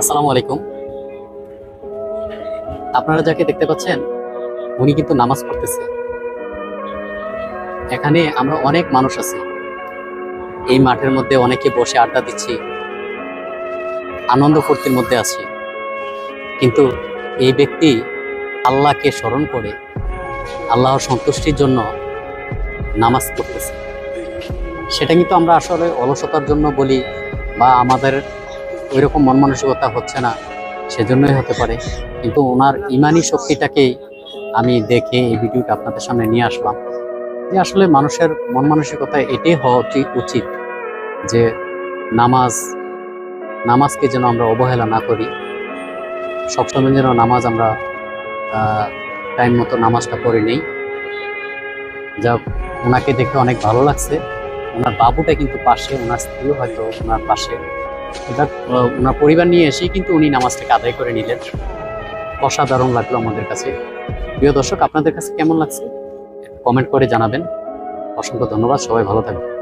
আসসালামু আলাইকুম। আপনারা যাকে দেখতে পাচ্ছেন, উনি কিন্তু নামাজ পড়তেছে। এখানে আমরা অনেক মানুষ আছি। এই মাঠের মধ্যে অনেকে বসে আড্ডা দিচ্ছি, আনন্দ ফুর্তির মধ্যে আছি। কিন্তু এই ব্যক্তি আল্লাহকে স্মরণ করে আল্লাহর সন্তুষ্টির জন্য নামাজ পড়তেছে। সেটা কিন্তু আমরা আসলে অলসতার জন্য বলি বা আমাদের ওই রকম মন মানসিকতা হচ্ছে না, সেজন্যই হতে পারে। কিন্তু ওনার ইমানি শক্তিটাকেই আমি দেখে এই ভিডিওটা আপনাদের সামনে নিয়ে আসলাম। যে আসলে মানুষের মন মানসিকতা এটাই হওয়া উচি- উচিত যে নামাজ, নামাজকে যেন আমরা অবহেলা না করি। সবসময় যেন নামাজ আমরা টাইম মতো নামাজটা পড়ে নেই। যা ওনাকে দেখে অনেক ভালো লাগছে। ওনার বাবুটা কিন্তু পাশে, ওনার স্ত্রীও হয়তো ওনার পাশে। ওনার পরিবার নিয়ে এসেই কিন্তু উনি নামাজটাকে আদায় করে নিলেন। অসাধারণ লাগল আমাদের কাছে। প্রিয় দর্শক, আপনাদের কাছে কেমন লাগছে? কমেন্ট করে জানাবেন। অসংখ্য ধন্যবাদ। সবাই ভালো থাকবেন।